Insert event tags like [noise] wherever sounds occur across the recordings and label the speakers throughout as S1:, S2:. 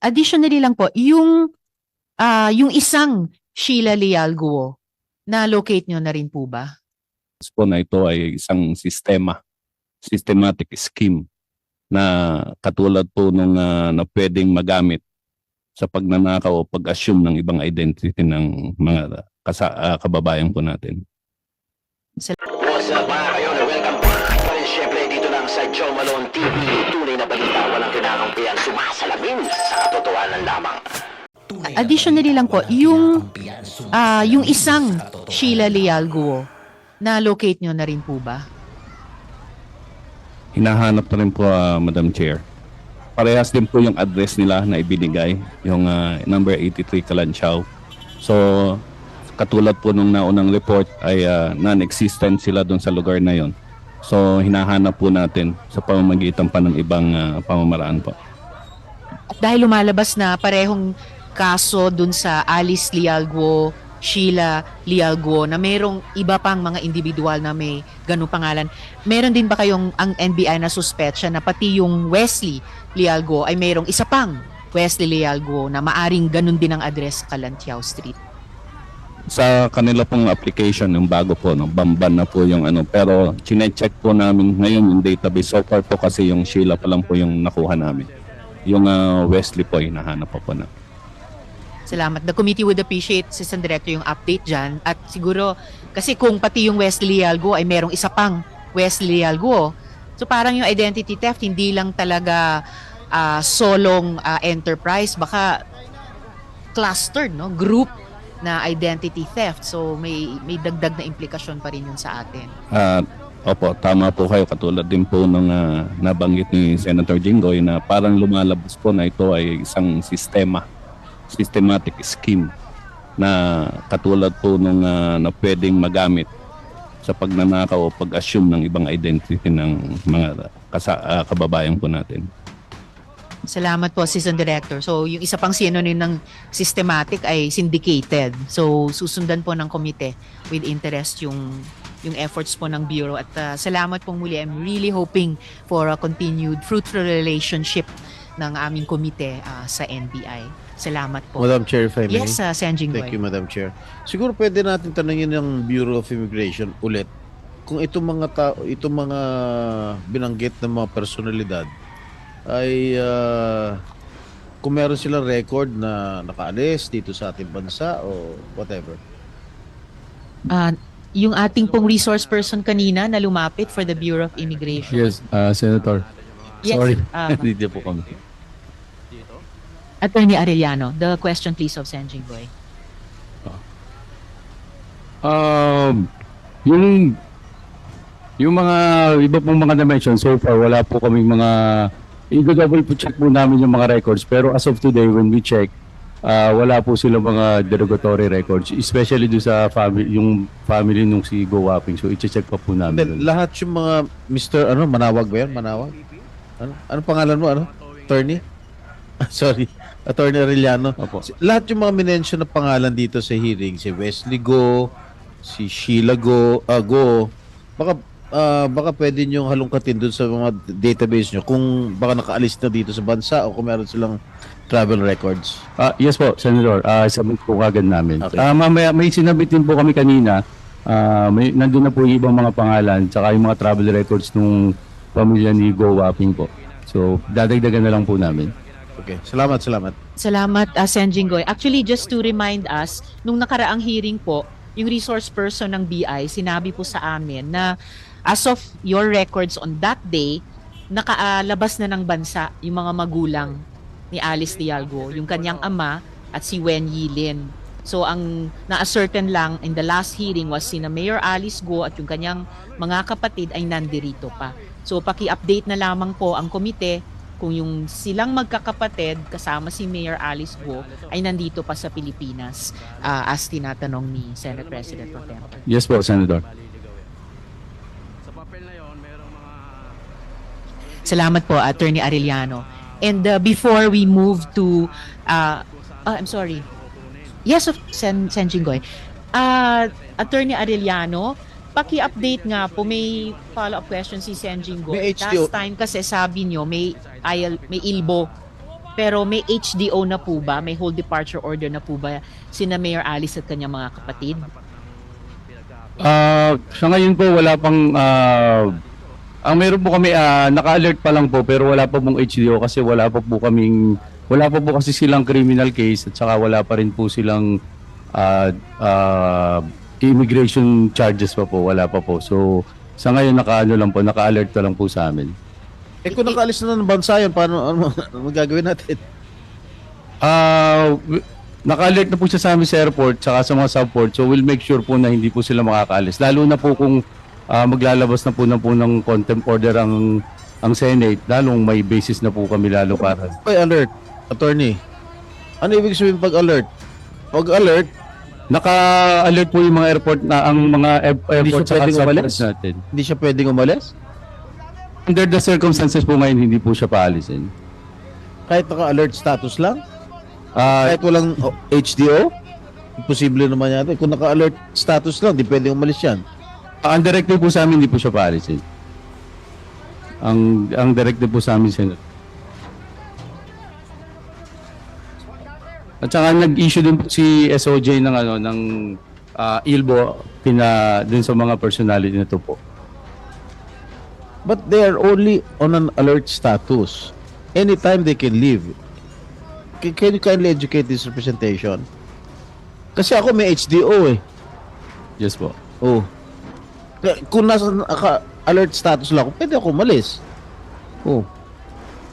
S1: Additionally lang po, yung ah yung isang Sheila Leal Guo, na-locate nyo na rin po ba?
S2: po na ito ay isang sistema, systematic scheme na katulad po nung ah, na pwedeng magamit sa pagnanakaw o pag-assume ng ibang identity ng mga kasa, ah, kababayan po natin.
S3: What's up mga kayo? Welcome sa Joe Malone TV. Tunay na balita, walang kinakampihan, sumasalamin sa katotohanan lamang.
S1: Additionally lang po, yung ah yung isang Sheila Leal Guo, na-locate nyo na rin po ba?
S2: Hinahanap na rin po, ah, Madam Chair. Parehas din po yung address nila na ibinigay, yung ah, number 83 Kalanchaw. So, katulad po nung naunang report ay ah, non-existent sila doon sa lugar na yon. So, hinahanap po natin sa pamamagitan pa ng ibang ah, pamamaraan po.
S1: At dahil lumalabas na parehong kaso dun sa Alice Leal Guo, Sheila Leal Guo, na merong iba pang mga individual na may ganung pangalan, meron din ba kayong ang NBI na suspetsya na pati yung Wesley Leal Guo ay merong isa pang Wesley Leal Guo na maaring ganun din ang address Kalantiao Street?
S2: Sa kanila pong application, yung bago po, no, bamban na po yung ano. Pero, chinecheck po namin ngayon yung database. So far po kasi yung Sheila pa lang po yung nakuha namin. Yung ah, Wesley po, hinahanap pa po na.
S1: Salamat. The committee would appreciate, Assistant Director, yung update dyan. At siguro, kasi kung pati yung Wesley Lealgo ay merong isa pang Wesley Lealgo, so parang yung identity theft, hindi lang talaga ah, solong ah, enterprise, baka clustered, no? Group na identity theft. So may may dagdag na implikasyon pa rin yun sa atin.
S2: At opo, tama po kayo. Katulad din po nung ah, nabanggit ni Senator Jinggoy na parang lumalabas po na ito ay isang sistema, systematic scheme na katulad po nung ah, na pwedeng magamit sa pagnanakaw o pag-assume ng ibang identity ng mga kasa, ah, kababayan po natin.
S1: Salamat po, Assistant Director. So, yung isa pang synonym ng systematic ay syndicated. So, susundan po ng komite with interest yung yung efforts po ng Bureau. At uh, salamat pong muli. I'm really hoping for a continued fruitful relationship ng aming komite uh, sa NBI. Salamat po.
S4: Madam Chair, if I may.
S1: Yes, uh, Senjing
S4: Thank you,
S1: Boy.
S4: Madam Chair. Siguro pwede natin tanungin ng Bureau of Immigration ulit kung itong mga tao, itong mga binanggit ng mga personalidad ay ah, kung meron silang record na nakaalis dito sa ating bansa o whatever.
S1: Uh, yung ating pong resource person kanina na lumapit for the Bureau of Immigration.
S5: Yes, uh, Senator.
S1: Yes,
S5: Sorry,
S1: uh, [laughs]
S5: hindi po kami.
S1: Attorney Arellano, the question please of Senjing Boy.
S5: Um, yung yung mga iba pong mga na-mention so far, wala po kaming mga i-double po check po namin yung mga records pero as of today when we check ah, wala po silang mga derogatory records especially do sa family yung family nung si Go Wapping so i-check pa po namin.
S4: then, lahat yung mga Mr. ano, Manawag ba yan? Manawag? Ano? Ano pangalan mo? Ano? Attorney? Sorry. Attorney Arellano.
S5: Opo.
S4: Lahat yung mga minention na pangalan dito sa hearing, si Wesley Go, si Sheila Go, ah, Go, baka ah, baka pwede nyo halongkatin dun sa mga database nyo kung baka nakaalis na dito sa bansa o kung meron silang travel records.
S5: Ah, yes po, Senator. Ah, submit po kagad namin.
S4: Okay.
S5: Ah, mamaya may sinabit din po kami kanina. Ah, may nandun na po yung ibang mga pangalan tsaka yung mga travel records nung pamilya ni Go Wapping po. So, dadagdagan na lang po namin.
S4: Okay. Salamat, salamat.
S1: Salamat, uh, Sen Jinggoy. Actually, just to remind us, nung nakaraang hearing po, yung resource person ng BI, sinabi po sa amin na as of your records on that day, nakaalabas na ng bansa yung mga magulang ni Alice Dialgo, yung kanyang ama at si Wen Yilin. So ang na-ascertain lang in the last hearing was sina Mayor Alice Go at yung kanyang mga kapatid ay nandirito pa. So paki-update na lamang po ang komite kung yung silang magkakapatid kasama si Mayor Alice Go ay nandito pa sa Pilipinas ah, as tinatanong ni Senate President Pro.
S5: Yes po, Senator.
S1: Salamat po, Attorney Arellano. And uh, before we move to, uh, ah, I'm sorry. Yes, of Sen, Sen Jinggoy. Uh, Attorney Arellano, paki-update nga po, may follow-up question si Sen Jinggoy.
S4: May.
S1: Last time kasi sabi nyo, may, IL, may ILBO Pero may HDO na po ba? May hold departure order na po ba sina Mayor Alice at kanyang mga kapatid?
S5: Ah, sa ngayon po wala pang ah, ang meron po kami ah, naka-alert pa lang po pero wala pa pong HDO kasi wala pa po kaming wala pa po kasi silang criminal case at saka wala pa rin po silang ah, ah, immigration charges pa po, wala pa po. So sa ngayon naka-ano lang po, naka-alert pa lang po sa amin.
S4: Eh kung nakaalis na ng bansa yun, paano ano, [laughs] ano gagawin natin?
S5: W- naka-alert na po siya sa amin sa airport saka sa mga subport. So we'll make sure po na hindi po sila makakaalis. Lalo na po kung ah, maglalabas na po na po ng contempt order ang ang Senate, lalong may basis na po kami lalo para.
S4: Ay, alert, attorney. Ano ibig sabihin pag alert? Pag alert,
S5: Naka-alert po yung mga airport na ang mga air- airport subports
S4: umalis?
S5: natin.
S4: hindi siya pwedeng umalis?
S5: Under the circumstances po ngayon, hindi po siya paalisin.
S4: Kahit naka-alert status lang?
S5: Ah,
S4: Kahit walang HDO? Imposible naman yata. Kung naka-alert status lang, di pwedeng umalis yan.
S5: Ang directive po sa amin, hindi po siya paalisin. Ang ang directive po sa amin, Senator. At saka nag-issue din po si SOJ ng ano ng ah, ILBO pina dun sa mga personality na to po.
S4: But they are only on an alert status. Anytime they can leave. Can, can you kindly educate this representation? Kasi ako may HDO eh.
S5: Yes po.
S4: Oh. Kung nasa naka alert status lang ako, pwede ako umalis. Oh.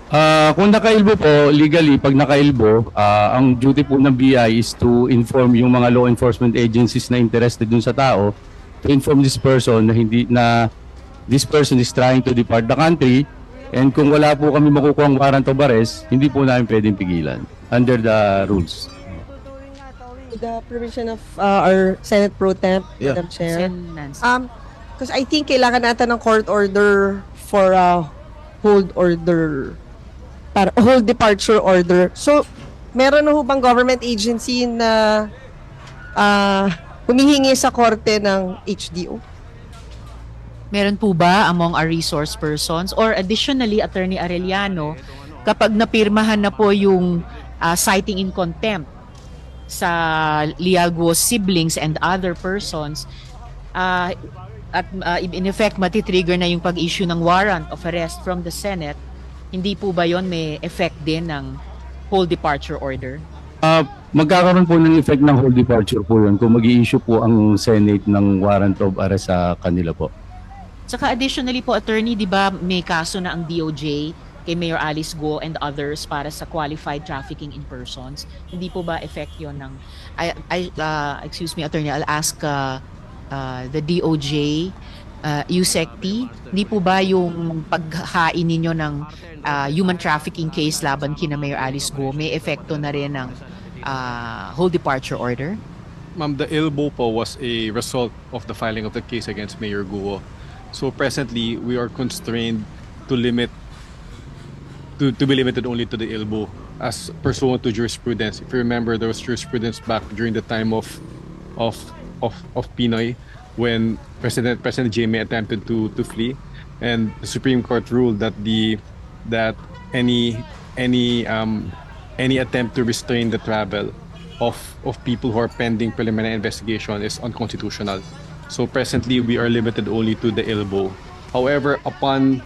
S5: Ah, kung nakailbo po, legally, pag nakailbo, ah, ang duty po ng BI is to inform yung mga law enforcement agencies na interested dun sa tao to inform this person na hindi na this person is trying to depart the country and kung wala po kami makukuha ang warrant of arrest, hindi po namin pwedeng pigilan under the rules.
S6: the permission of uh, our Senate Pro Temp,
S4: Yeah.
S6: Madam Chair. Um, because I think kailangan natin ng court order for a hold order, para hold departure order. So, meron na ho bang government agency na uh, humihingi sa korte ng HDO?
S1: Meron po ba among our resource persons or additionally Attorney Arellano kapag napirmahan na po yung ah, citing in contempt sa Liaguo siblings and other persons ah, at ah, in effect matitrigger na yung pag-issue ng warrant of arrest from the Senate hindi po ba yon may effect din ng whole departure order?
S5: Ah, magkakaroon po ng effect ng hold departure po yun kung mag issue po ang Senate ng warrant of arrest sa kanila po.
S1: Saka additionally po, attorney, di ba may kaso na ang DOJ kay Mayor Alice Go and others para sa qualified trafficking in persons? Hindi po ba effect yon ng... I, I, uh, excuse me, attorney, I'll ask uh, uh, the DOJ, uh, USECT, hindi po ba yung paghain ninyo ng uh, human trafficking case laban kina Mayor Alice Go, may epekto na rin ng uh, whole departure order?
S7: Ma'am, the ILBO po was a result of the filing of the case against Mayor Guo. So presently, we are constrained to limit to, to be limited only to the ILBO as pursuant to jurisprudence. If you remember, there was jurisprudence back during the time of of of, of Pinoy when President President Jammeh attempted to to flee, and the Supreme Court ruled that the that any any um any attempt to restrain the travel of of people who are pending preliminary investigation is unconstitutional. So presently we are limited only to the ILBO. However, upon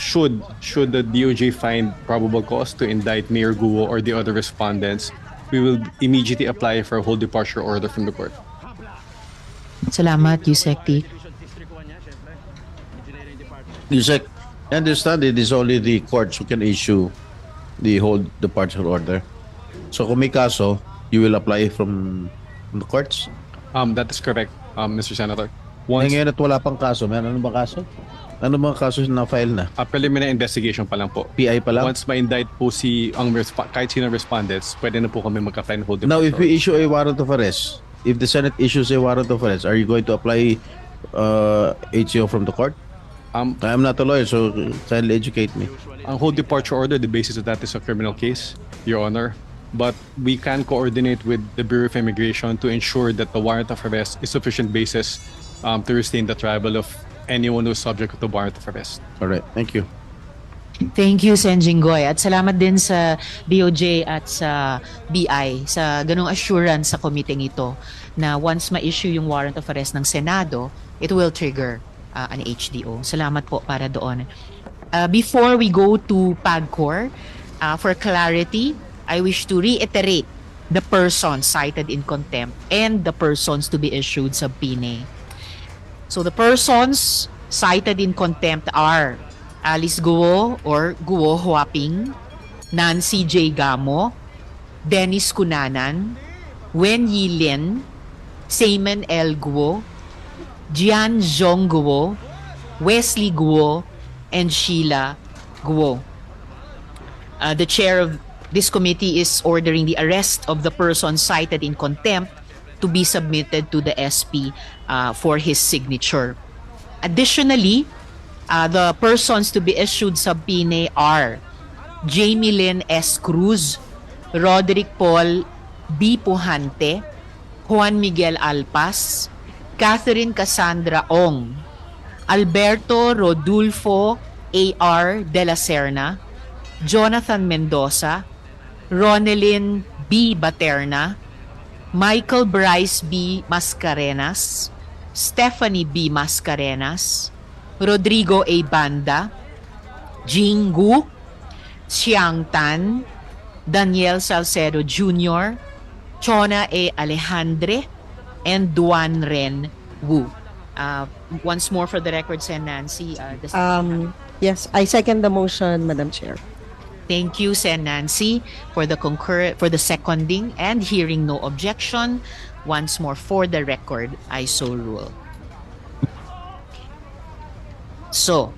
S7: should should the DOJ find probable cause to indict Mayor Guo or the other respondents, we will immediately apply for a whole departure order from the court.
S1: Salamat, USECT.
S4: Yusek, I understand it is only the courts who can issue the whole departure order. So kung may kaso, you will apply from, from the courts?
S7: Um, that is correct, um, Mr. Senator.
S4: Eh,
S7: Once
S4: ngayon at wala pang kaso, meron ano bang kaso? Ano mga kaso na file na?
S7: a preliminary investigation pa lang po.
S4: PI pa lang?
S7: Once ma-indict po si ang resp- kahit sino respondents, pwede na po kami mag-apply ng whole
S4: Now,
S7: departure
S4: if we issue a warrant of arrest, if the Senate issues a warrant of arrest, are you going to apply uh, HCO from the court?
S7: Um,
S4: I'm not a lawyer, so kindly educate me.
S7: Ang whole departure order, the basis of that is a criminal case, Your Honor. But we can coordinate with the Bureau of Immigration to ensure that the warrant of arrest is sufficient basis um, to restrain the travel of anyone who is subject to the warrant of arrest.
S4: All right, thank you.
S1: Thank you, Sen Jinggoy. At salamat din sa DOJ at sa BI sa ganong assurance sa committee ito na once ma-issue yung warrant of arrest ng Senado, it will trigger uh, an HDO. Salamat po para doon. Uh, before we go to PAGCOR, uh, for clarity, I wish to reiterate the persons cited in contempt and the persons to be issued subpoena. So the persons cited in contempt are Alice Guo or Guo Huaping, Nancy J. Gamo, Dennis Cunanan, Wen Yi Lin, Simon L. Guo, Jian Zhong Guo, Wesley Guo, and Sheila Guo. Uh, the chair of this committee is ordering the arrest of the person cited in contempt to be submitted to the SP uh, for his signature. Additionally, uh, the persons to be issued subpoena are Jamie Lynn S. Cruz, Roderick Paul B. Pujante, Juan Miguel Alpas, Catherine Cassandra Ong, Alberto Rodulfo A.R. De La Serna, Jonathan Mendoza, Ronelyn B. Baterna, Michael Bryce B. Mascarenas, Stephanie B. Mascarenas, Rodrigo A. Banda, Jing Gu, Xiang Tan, Daniel Salcedo Jr., Chona A. Alejandre, and Duan Ren Wu. Uh, once more for the record, Sen Nancy. Uh, the
S6: Um, yes, I second the motion, Madam Chair.
S1: Thank you, Sen Nancy, for the concur for the seconding and hearing no objection. Once more for the record, I so rule. So,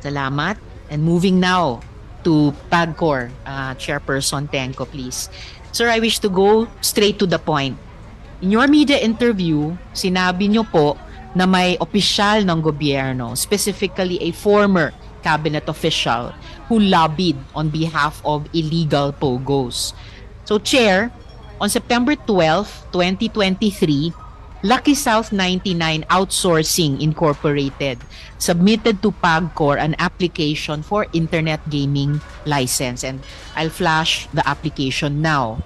S1: salamat. And moving now to PAGCOR, uh, Chairperson Tenko, please. Sir, I wish to go straight to the point. In your media interview, sinabi niyo po na may opisyal ng gobyerno, specifically a former cabinet official who lobbied on behalf of illegal POGOs. So, Chair, on September 12, 2023, Lucky South 99 Outsourcing Incorporated submitted to PAGCOR an application for internet gaming license. And I'll flash the application now.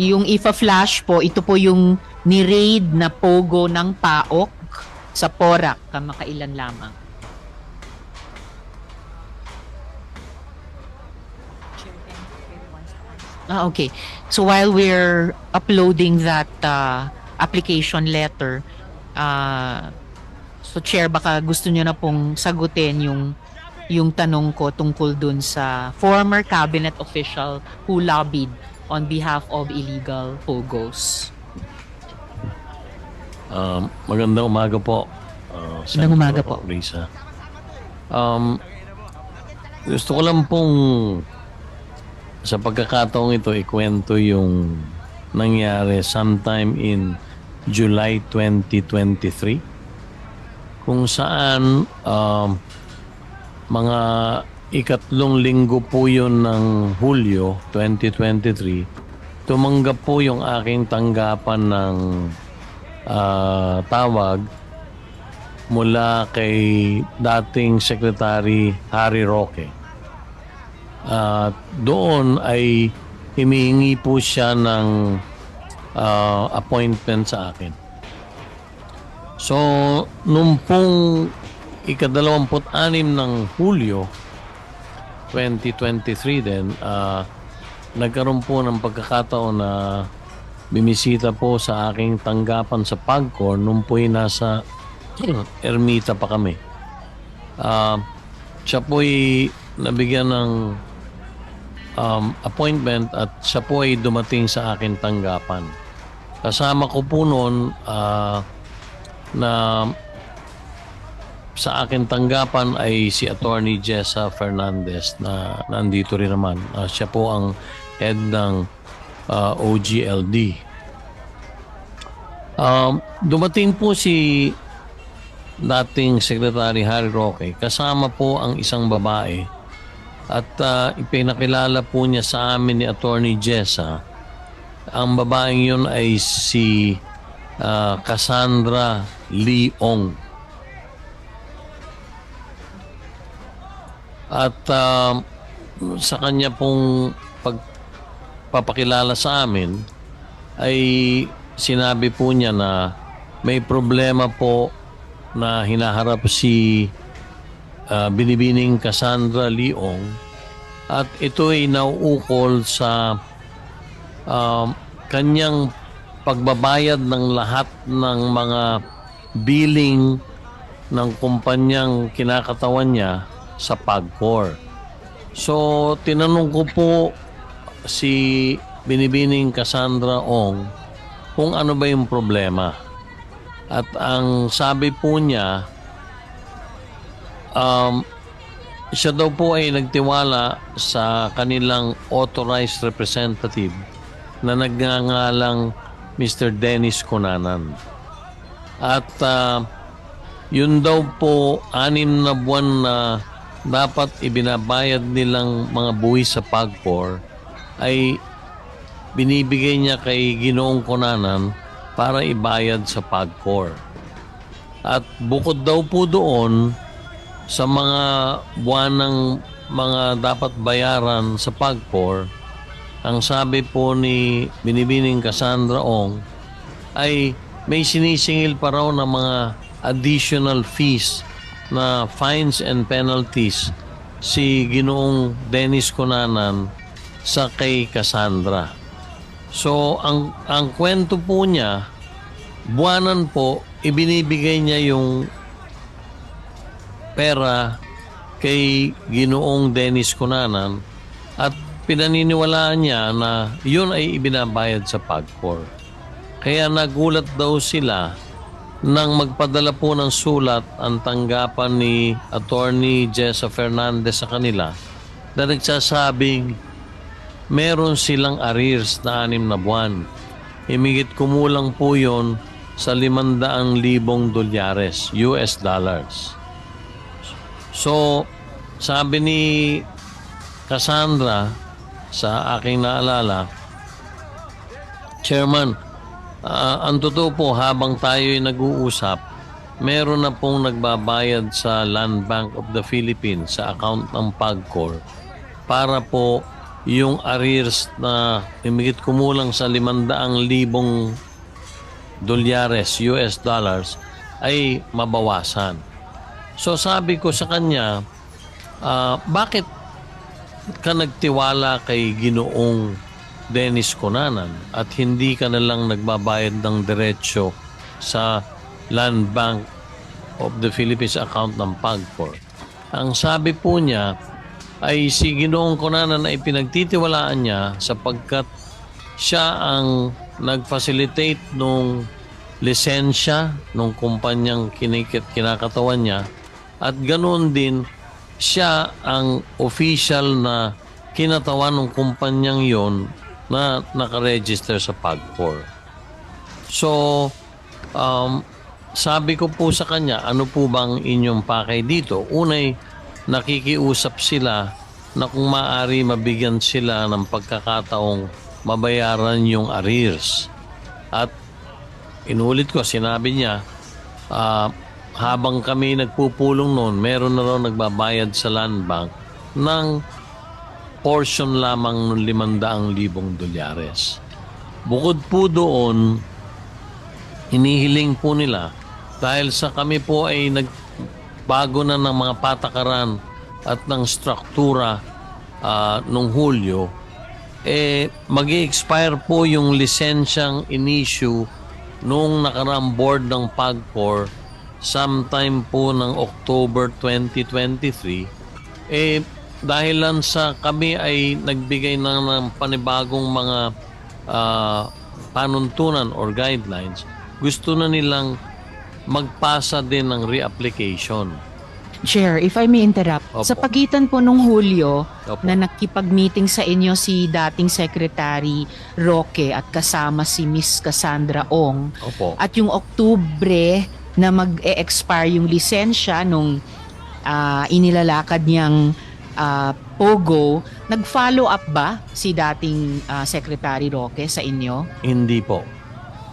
S1: Yung ifa-flash po, ito po yung ni-raid na pogo ng PAOK sa Porac kamakailan lamang. Ah, okay. So while we're uploading that uh, application letter, uh, so Chair, baka gusto niyo na pong sagutin yung yung tanong ko tungkol dun sa former cabinet official who lobbied on behalf of illegal POGOs.
S8: Um, magandang umaga po. Uh,
S1: Magandang umaga po.
S8: Risa. Um, gusto ko lang pong sa pagkakataong ito ikwento yung nangyari sometime in July 2023 kung saan um, mga ikatlong linggo po yun ng Hulyo 2023 tumanggap po yung aking tanggapan ng ah, tawag mula kay dating Secretary Harry Roque. At doon ay humihingi po siya ng ah, appointment sa akin. So, nung pong ikadalawamput-anim ng Hulyo 2023 din, ah, nagkaroon po ng pagkakataon na bimisita po sa aking tanggapan sa Pagcor nung po'y nasa Ermita pa kami. Ah, siya po'y nabigyan ng um, appointment at siya po ay dumating sa akin tanggapan. Kasama ko po noon ah, na sa akin tanggapan ay si Attorney Jessa Fernandez na nandito rin naman. Ah, siya po ang head ng ah, OGLD. Um, dumating po si dating Secretary Harry Roque kasama po ang isang babae At ah, ipinakilala po niya sa amin ni Attorney Jessa, ang babaeng yun ay si ah, Cassandra Leong. At ah, sa kanya pong pagpapakilala sa amin ay sinabi po niya na may problema po na hinaharap si ah, Binibining Cassandra Leong at ito ay nauukol sa um, kanyang pagbabayad ng lahat ng mga billing ng kumpanyang kinakatawan niya sa Pagcor. So, tinanong ko po si Binibining Cassandra Ong kung ano ba yung problema. At ang sabi po niya, um, siya daw po ay nagtiwala sa kanilang authorized representative na nagngangalang Mr. Dennis Conanan. At ah, yun daw po anim na buwan na dapat ibinabayad nilang mga buwis sa Pagcor ay binibigay niya kay Ginoong Conanan para ibayad sa Pagcor. At bukod daw po doon, sa mga buwan ng mga dapat bayaran sa Pagcor, ang sabi po ni Binibining Cassandra Ong ay may sinisingil pa raw ng mga additional fees na fines and penalties si Ginoong Dennis Conanan sa kay Cassandra. So, ang, ang kwento po niya, buwanan po, ibinibigay niya yung pera kay Ginoong Dennis Cunanan at pinaniniwalaan niya na yun ay ibinabayad sa Pagcor. Kaya nagulat daw sila nang magpadala po ng sulat ang tanggapan ni Attorney Jessa Fernandez sa kanila na nagsasabing meron silang arrears na anim na buwan. Imigit kumulang po yon sa 500,000 dolyares, US dollars. So, sabi ni Cassandra sa aking naalala, Chairman, ah, ang totoo po habang tayo'y nag-uusap, meron na pong nagbabayad sa Land Bank of the Philippines sa account ng PAGCOR para po yung arrears na imigit kumulang sa 500,000 dolyares, US dollars, ay mabawasan. So sabi ko sa kanya, ah, bakit ka nagtiwala kay Ginoong Dennis Conanan at hindi ka na lang nagbabayad ng diretsyo sa Land Bank of the Philippines account ng PAGCOR? Ang sabi po niya ay si Ginoong Conanan ay pinagtitiwalaan niya sapagkat siya ang nag-facilitate nung lisensya nung kumpanyang kinikit kinakatawan niya at ganoon din siya ang official na kinatawan ng kumpanyang yon na nakaregister sa PAGCOR. So, um, sabi ko po sa kanya, ano po bang inyong pakay dito? Unay, nakikiusap sila na kung maaari mabigyan sila ng pagkakataong mabayaran yung arrears. At inulit ko, sinabi niya, ah, habang kami nagpupulong noon, meron na raw nagbabayad sa land bank ng portion lamang ng 500,000 dolyares. Bukod po doon, inihiling po nila dahil sa kami po ay nagbago na ng mga patakaran at ng struktura ah, nung Hulyo, eh mag expire po yung lisensyang in-issue nung nakarang board ng PAGCOR sometime po ng October 2023 eh dahilan sa kami ay nagbigay na ng panibagong mga ah, panuntunan or guidelines gusto na nilang magpasa din ng reapplication
S1: Chair, if I may interrupt.
S8: Opo.
S1: Sa pagitan po nung Hulyo
S8: Opo.
S1: na nakipag-meeting sa inyo si dating Secretary Roque at kasama si Miss Cassandra Ong
S8: Opo.
S1: at yung Oktubre na mag-e-expire yung lisensya nung ah, inilalakad niyang ah, Pogo, nag-follow up ba si dating ah, Secretary Roque sa inyo?
S8: Hindi po.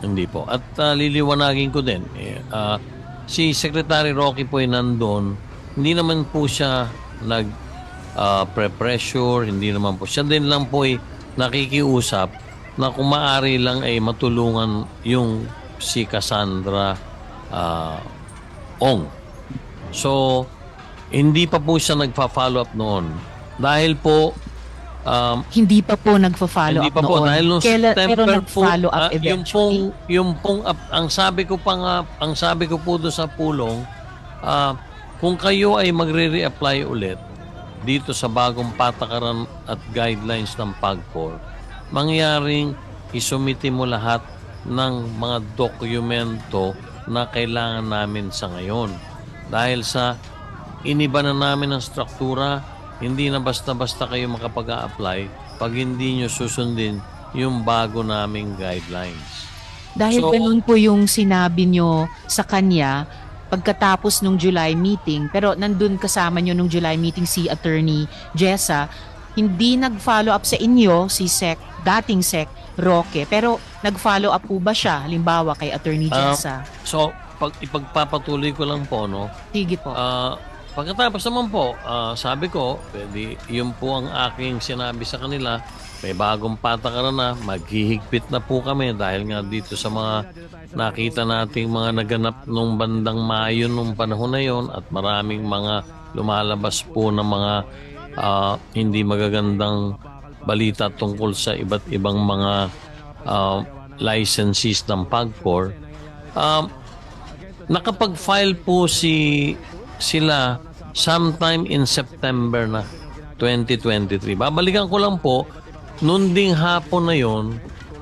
S8: Hindi po. At ah, liliwanagin ko din, eh, ah, si Secretary Rocky po ay nandun, hindi naman po siya nag ah, pre-pressure, hindi naman po. Siya din lang po ay nakikiusap na kung maaari lang ay matulungan yung si Cassandra ah, Ong. So, hindi pa po siya nagpa-follow up noon. Dahil po, um,
S1: Hindi pa po nagfa-follow
S8: hindi
S1: up
S8: pa po
S1: noon.
S8: dahil nung
S1: Kailan- pero
S8: September po,
S1: nag-follow up
S8: ah, yung
S1: eventually.
S8: pong yung pong up- ang sabi ko pa nga, ang sabi ko po doon sa pulong, ah, kung kayo ay magre-reapply ulit dito sa bagong patakaran at guidelines ng PAGCOR, mangyaring isumiti mo lahat ng mga dokumento na kailangan namin sa ngayon. Dahil sa iniba na namin ang struktura, hindi na basta-basta kayo makapag apply pag hindi nyo susundin yung bago naming guidelines.
S1: Dahil
S8: So-
S1: ganun po yung sinabi nyo sa kanya pagkatapos nung July meeting. Pero nandun kasama nyo nung July meeting si Attorney Jessa. Hindi nag-follow up sa inyo si Sec, dating Sec Roque. Pero nag-follow up po ba siya? Halimbawa kay Attorney
S8: Ah,
S1: Jessa.
S8: So, pag ipagpapatuloy ko lang po, no,
S1: Sige po.
S8: Ah, pagkatapos naman po, ah, sabi ko, pwede, yun po ang aking sinabi sa kanila. May bagong patakaran na, maghihigpit na po kami dahil nga dito sa mga nakita nating mga naganap nung bandang Mayo nung panahon na yon at maraming mga lumalabas po ng mga ah, hindi magagandang balita tungkol sa iba't ibang mga ah, licensees ng PAGCOR. Um, nakapag-file po si sila sometime in September na 2023. Babalikan ko lang po, noon ding hapon na yon,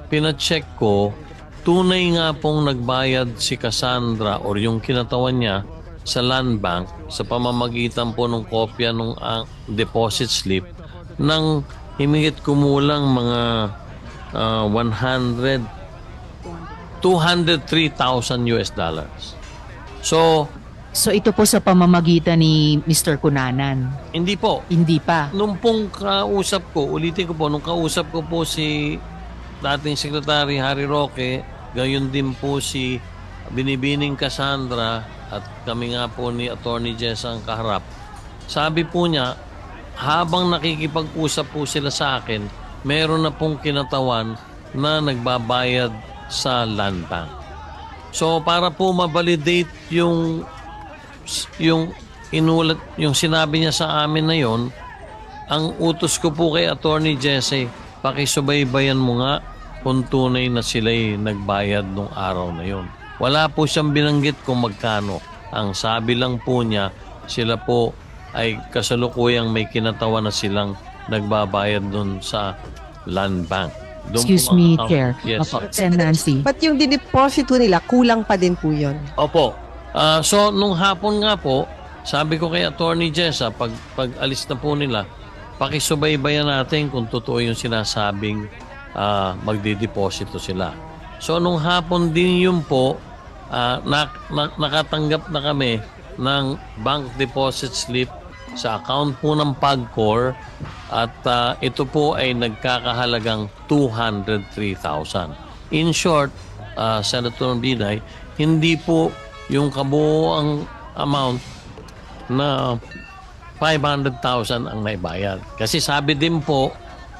S8: pina-check ko, tunay nga pong nagbayad si Cassandra or yung kinatawan niya sa land bank sa pamamagitan po ng kopya ng ah, deposit slip ng himigit kumulang mga ah, 100 203,000 US dollars. So,
S1: so ito po sa pamamagitan ni Mr. Kunanan.
S8: hindi po.
S1: Hindi pa.
S8: Nung pong kausap ko, ulitin ko po, nung kausap ko po si dating Secretary Harry Roque, gayon din po si Binibining Cassandra at kami nga po ni Attorney Jess ang kaharap. Sabi po niya, habang nakikipag-usap po sila sa akin, meron na pong kinatawan na nagbabayad sa land bank. So para po ma-validate yung yung inulat yung sinabi niya sa amin na yon, ang utos ko po kay Attorney Jesse, pakisubaybayan mo nga kung tunay na sila'y nagbayad nung araw na yon. Wala po siyang binanggit kung magkano. Ang sabi lang po niya, sila po ay kasalukuyang may kinatawa na silang nagbabayad dun sa land bank. Doon
S1: Excuse me, Chair.
S8: Yes.
S1: Opo, Sen. Nancy.
S6: But yung dineposito nila, kulang pa din po yun.
S8: Opo. Ah, so, nung hapon nga po, sabi ko kay Attorney Jessa, pag, pag alis na po nila, pakisubaybayan natin kung totoo yung sinasabing ah, magdideposito sila. So, nung hapon din yun po, ah, nak- nak- nakatanggap na kami ng bank deposit slip sa account po ng PAGCOR at ah, ito po ay nagkakahalagang 203,000. In short, ah, Senator Binay, hindi po yung kabuoang amount na 500,000 ang naibayad. Kasi sabi din po,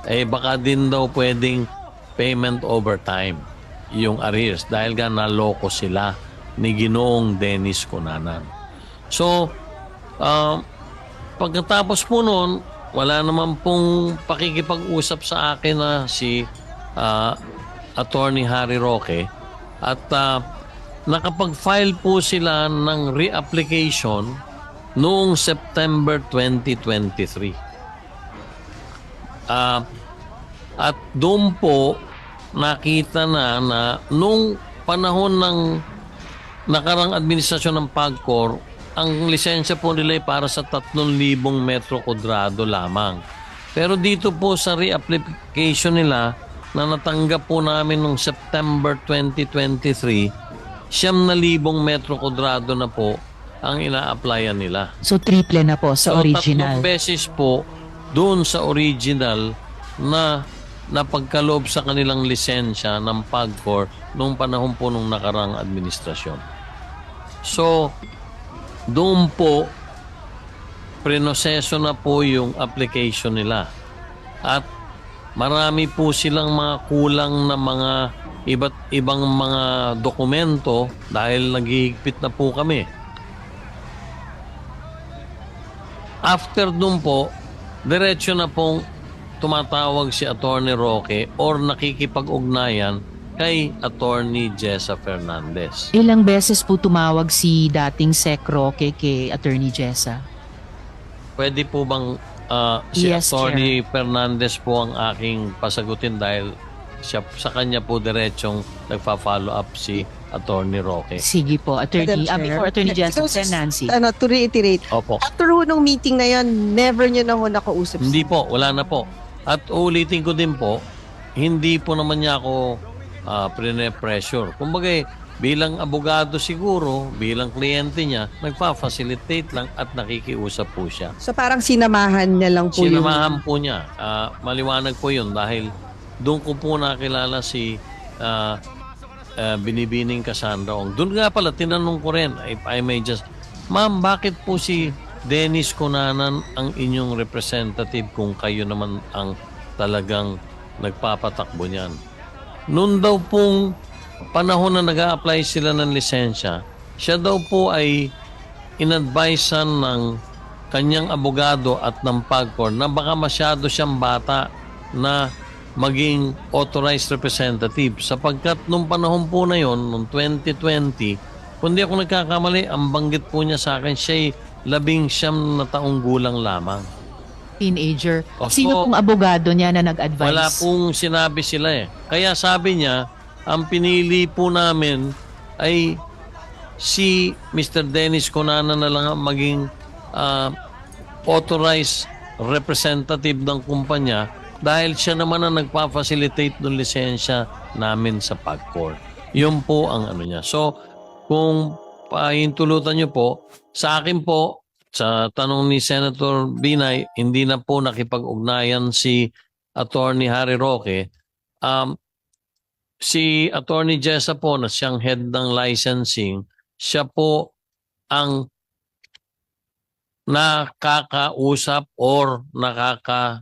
S8: eh baka din daw pwedeng payment over time yung arrears dahil nga naloko sila ni Ginoong Dennis Cunanan. So, um, pagkatapos po noon, wala naman pong pakikipag-usap sa akin na si ah, Attorney Harry Roque at ah, nakapag-file po sila ng reapplication noong September 2023. Ah, at doon po nakita na na nung panahon ng nakarang administrasyon ng PAGCOR, ang lisensya po nila ay para sa 3,000 metro kwadrado lamang. Pero dito po sa reapplication nila na natanggap po namin noong September 2023, siyam na libong metro kwadrado na po ang ina-applyan nila.
S1: So triple na po sa
S8: So,
S1: original.
S8: tatlong beses po doon sa original na napagkaloob sa kanilang lisensya ng PAGCOR nung panahon po nung nakarang administrasyon. So, doon po, prenoseso na po yung application nila. At marami po silang mga kulang na mga iba't ibang mga dokumento dahil naghihigpit na po kami. After dun po, diretso na pong tumatawag si Attorney Roque or nakikipag-ugnayan kay Attorney Jessa Fernandez.
S1: Ilang beses po tumawag si dating Sec Roque kay Attorney Jessa?
S8: Pwede po bang ah, si
S1: Yes,
S8: Attorney Fernandez po ang aking pasagutin dahil siya, sa kanya po diretsong nagpa-follow up si Attorney Roque.
S1: Sige po, Attorney,
S6: Madam
S1: ah,
S6: Chair.
S1: before Attorney Jessa,
S6: So.
S1: Nancy.
S6: Ano, to reiterate,
S8: Opo.
S6: after ho nung meeting na yan, never nyo na ho nakausap
S8: Hindi po, wala na po. At ulitin ko din po, hindi po naman niya ako uh, pressure Kumbaga, bilang abogado siguro, bilang kliyente niya, nagpa-facilitate lang at nakikiusap po siya.
S6: So parang sinamahan niya lang po yung...
S8: Sinamahan po niya. Ah, maliwanag po yun dahil doon ko po nakilala si ah, ah, Binibining Cassandra Ong. Doon nga pala, tinanong ko rin, if I may just, Ma'am, bakit po si Dennis Cunanan ang inyong representative kung kayo naman ang talagang nagpapatakbo niyan? Noon daw pong panahon na nag apply sila ng lisensya, siya daw po ay inadvisean ng kanyang abogado at ng PAGCOR na baka masyado siyang bata na maging authorized representative sapagkat nung panahon po na yon nung 2020 kung di ako nagkakamali ang banggit po niya sa akin siya labing siyam na taong gulang lamang
S1: Teenager.
S8: Opo.
S1: Sino pong abogado niya na nag-advise?
S8: wala pong sinabi sila eh kaya sabi niya ang pinili po namin ay si Mr. Dennis Conana na lang ang maging ah, authorized representative ng kumpanya dahil siya naman ang nagpa-facilitate ng lisensya namin sa PAGCOR. Yun po ang ano niya. So, kung pahintulutan niyo po, sa akin po, sa tanong ni Senator Binay, hindi na po nakipag-ugnayan si Attorney Harry Roque. Um, si Attorney Jessa po na siyang head ng licensing, siya po ang nakakausap or nakaka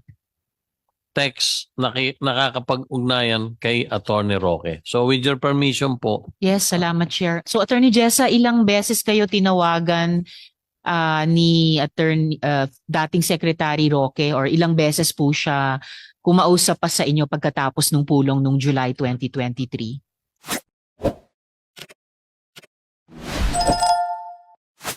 S8: text naki, nakakapag-ugnayan kay Attorney Roque. So with your permission po,
S1: Yes, salamat, Chair. So, Attorney Jessa, ilang beses kayo tinawagan ah, ni Attorney, ah, dating Secretary Roque or ilang beses po siya kumausap pa sa inyo pagkatapos ng pulong nung July 2023?